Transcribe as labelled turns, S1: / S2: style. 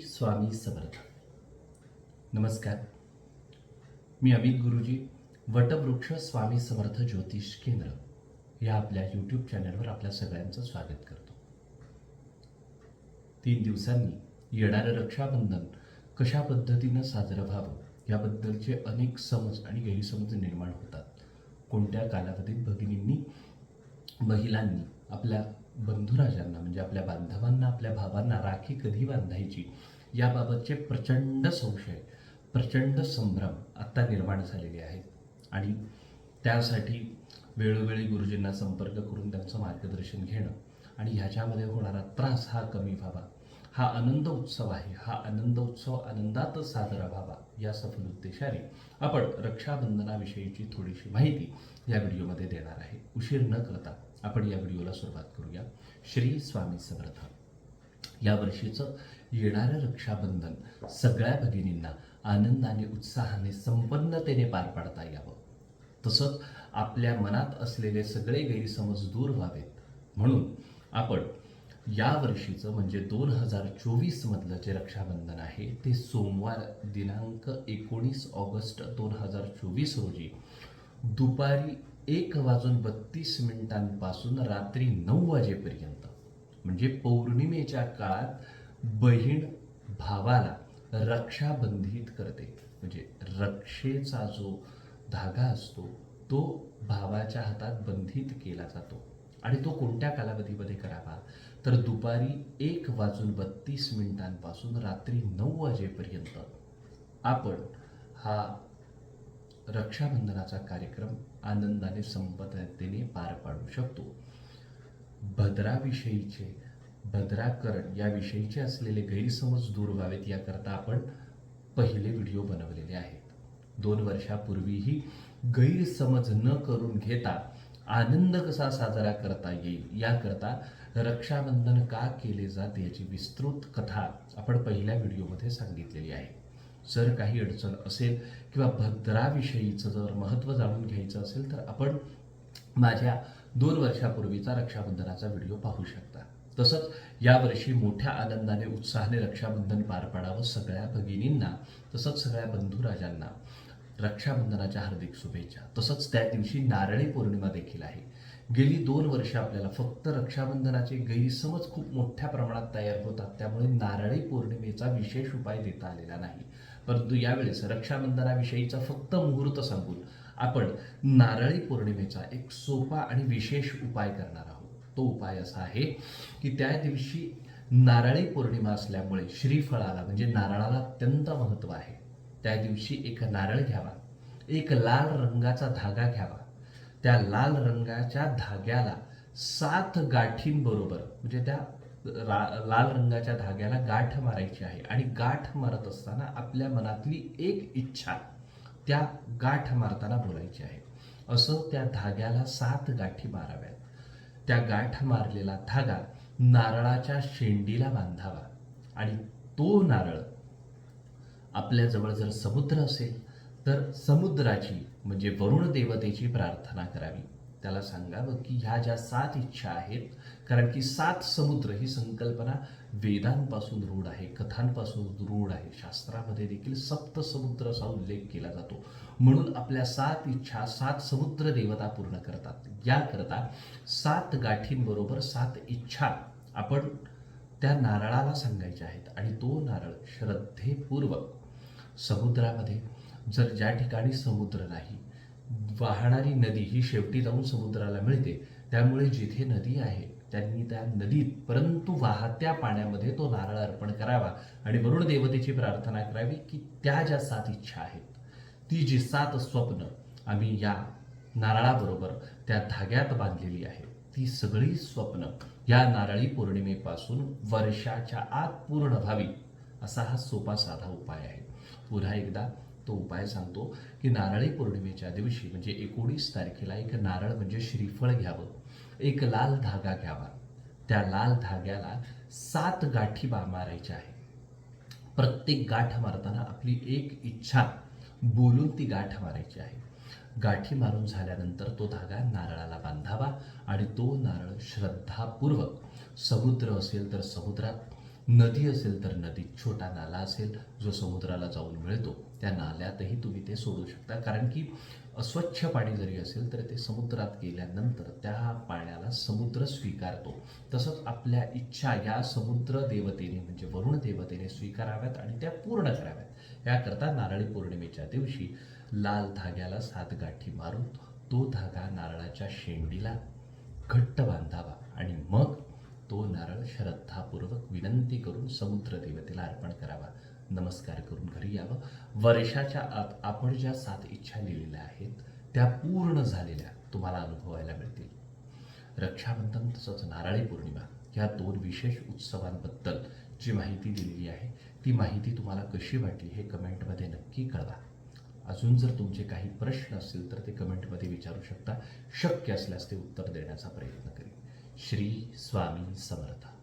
S1: स्वामी समर्थ. नमस्कार. मी अमित गुरुजी वटवृक्ष स्वामी समर्थ ज्योतिष केंद्र या आपल्या यूट्यूब चॅनलवर आपल्या सगळ्यांचं स्वागत करतो. तीन दिवसांनी येणारं रक्षाबंधन कशा पद्धतीनं साजरं व्हावं याबद्दलचे अनेक समज आणि गैरसमज निर्माण होतात. कोणत्या कालावधीत भगिनींनी महिलांनी आपल्या बंधुराजांना म्हणजे आपल्या बांधवांना आपल्या भावांना राखी कधी बांधायची याबाबतचे प्रचंड संशय प्रचंड संभ्रम आत्ता निर्माण झालेले आहेत. आणि त्यासाठी वेळोवेळी गुरुजींना संपर्क करून त्यांचं मार्गदर्शन घेणं आणि ह्याच्यामध्ये होणारा त्रास हा कमी व्हावा. हा आनंद उत्सव आहे. हा आनंद उत्सव आनंदातच साजरा व्हावा या सफल उद्देशाने आपण रक्षाबंधनाविषयीची थोडीशी माहिती या व्हिडिओमध्ये देणार आहे. उशीर न करता आपण या व्हिडिओला सुरुवात करूया. श्री स्वामी समर्थ. या वर्षीचं येणारं रक्षाबंधन सगळ्या भगिनींना आनंदाने उत्साहाने संपन्नतेने पार पाडता यावं. तसंच आपल्या मनात असलेले सगळे गैरसमज दूर व्हावेत. म्हणून आपण या वर्षीचं म्हणजे दोन हजार चोवीस मधलं जे रक्षाबंधन आहे ते सोमवार दिनांक एकोणीस ऑगस्ट दोन हजार चोवीस रोजी दुपारी एक वाजून बत्तीस मिनिटांपासून रात्री नऊ वाजेपर्यंत म्हणजे पौर्णिमेच्या काळात बहीण भावाला रक्षाबंधित करते. म्हणजे रक्षेचा जो धागा असतो तो भावाच्या हातात बंधित केला जातो. आणि तो कोणत्या कालावधीमध्ये करावा? तर दुपारी एक वाजून बत्तीस मिनिटांपासून रात्री नऊ वाजेपर्यंत आपण हा रक्षाबंधनाचा कार्यक्रम आनंदाने संपन्नतेने पार पाडू शकतो. भद्राविषयीचे भद्राकरण याविषयीचे असलेले गैरसमज दूर व्हावेत याकरता आपण पहिले व्हिडिओ बनवलेले आहेत. दोन वर्षापूर्वीही गैरसमज न करून घेता आनंद कसा साजरा करता येईल. याकरता रक्षाबंधन का केले जाते याची विस्तृत कथा आपण पहिल्या व्हिडिओमध्ये सांगितलेली आहे. जर काही अडचण असेल किंवा भद्राविषयीचं जर महत्त्व जाणून घ्यायचं असेल तर आपण माझ्या दोन वर्षापूर्वीचा रक्षाबंधनाचा व्हिडिओ पाहू शकता. तसंच यावर्षी मोठ्या आनंदाने उत्साहाने रक्षाबंधन पार पाडावं सगळ्या भगिनींना तसंच सगळ्या बंधुराजांना रक्षाबंधनाच्या हार्दिक शुभेच्छा. तसंच त्या दिवशी नारळी पौर्णिमा देखील आहे. गेली दोन वर्ष आपल्याला फक्त रक्षाबंधनाचे गैरसमज खूप मोठ्या प्रमाणात तयार होतात. त्यामुळे नारळी पौर्णिमेचा विशेष उपाय देता आलेला नाही. परंतु यावेळेस रक्षाबंधनाविषयीचा फक्त मुहूर्त सांगून आपण नारळी पौर्णिमेचा एक सोपा आणि विशेष उपाय करणार आहोत. तो उपाय असा आहे की त्या दिवशी नारळी पौर्णिमा असल्यामुळे श्रीफळाला म्हणजे नारळाला अत्यंत महत्त्व आहे. त्या दिवशी एक नारळ घ्यावा. एक लाल रंगाचा धागा घ्यावा. त्या लाल रंगाच्या धाग्याला सात गाठींबरोबर म्हणजे त्या रा- लाल रंगाच्या धाग्याला गाठ मारायची आहे आणि गाठ मारत असताना आपल्या मनातली एक इच्छा त्या गाठ मारताना बोलायची आहे. असं त्या धाग्याला सात गाठी माराव्यात. त्या गाठ मारलेला धागा नारळाच्या शेंडीला बांधावा आणि तो नारळ आपल्याजवळ जर समुद्र असेल तर समुद्राची म्हणजे वरुण देवतेची प्रार्थना करावी. त्याला सांगावं की ह्या ज्या सात इच्छा आहेत कारण की सात समुद्र ही संकल्पना वेदांपासून रूढ आहे कथांपासून रूढ आहे. शास्त्रामध्ये देखील सप्त समुद्र असा उल्लेख केला जातो. म्हणून आपल्या सात इच्छा सात समुद्र देवता पूर्ण करतात. याकरता सात गाठींबरोबर सात इच्छा आपण त्या नारळाला सांगायच्या आहेत. आणि तो नारळ श्रद्धेपूर्वक समुद्रामध्ये. जर ज्या ठिकाणी समुद्र नाही वाहणारी नदी ही शेवटी जाऊन समुद्राला मिळते. त्यामुळे जिथे नदी आहे त्यांनी त्या नदीत परंतु वाहत्या पाण्यामध्ये तो नारळ अर्पण करावा आणि वरुण देवतेची प्रार्थना करावी की त्या ज्या सात इच्छा आहेत ती जी सात स्वप्न आम्ही या नारळाबरोबर त्या धाग्यात बांधलेली आहे ती सगळी स्वप्न या नारळी पौर्णिमेपासून वर्षाच्या आत पूर्ण व्हावी असा हा सोपा साधा उपाय आहे. पुन्हा एकदा तो उपाय सांगतो की नारळी पौर्णिमेच्या दिवशी म्हणजे एकोणीस तारखेला एक नारळ म्हणजे श्रीफळ घ्यावं एक लाल धागा घ्यावा. त्या लाल धाग्याला सात गाठी बा मारायच्या आहे. प्रत्येक गाठ मारताना आपली एक इच्छा बोलून ती गाठ मारायची आहे. गाठी मारून झाल्यानंतर तो धागा नारळाला बांधावा आणि तो नारळ श्रद्धापूर्वक समुद्र असेल तर समुद्रात नदी असेल तर नदीत छोटा नाला असेल जो समुद्राला जाऊन मिळतो त्या नाल्यातही तुम्ही ते सोडू शकता. कारण की अस्वच्छ पाणी जरी असेल तर ते समुद्रात गेल्यानंतर त्या पाण्याला समुद्र स्वीकारतो. तसंच आपल्या इच्छा या समुद्र देवतेने म्हणजे वरुण देवतेने स्वीकाराव्यात आणि त्या पूर्ण कराव्यात. याकरता नारळी पौर्णिमेच्या दिवशी लाल धाग्याला सात गाठी मारून तो धागा नारळाच्या शेंडीला घट्ट बांधा आणि मग तो नारळ श्रद्धापूर्वक विनंती करून समुद्र देवतेला अर्पण करावा. नमस्कार करून घरी यावं. वर्षाच्या आत आपण ज्या सात इच्छा लिहिलेल्या आहेत त्या पूर्ण झालेल्या तुम्हाला अनुभवायला मिळतील. रक्षाबंधन तसंच नारळी पौर्णिमा ह्या दोन विशेष उत्सवांबद्दल जी माहिती दिलेली आहे ती माहिती तुम्हाला कशी वाटली हे कमेंटमध्ये नक्की कळवा. अजून जर तुमचे काही प्रश्न असतील तर ते कमेंटमध्ये विचारू शकता. शक्य असल्यास ते उत्तर देण्याचा प्रयत्न करेन. श्री स्वामी समर्थ.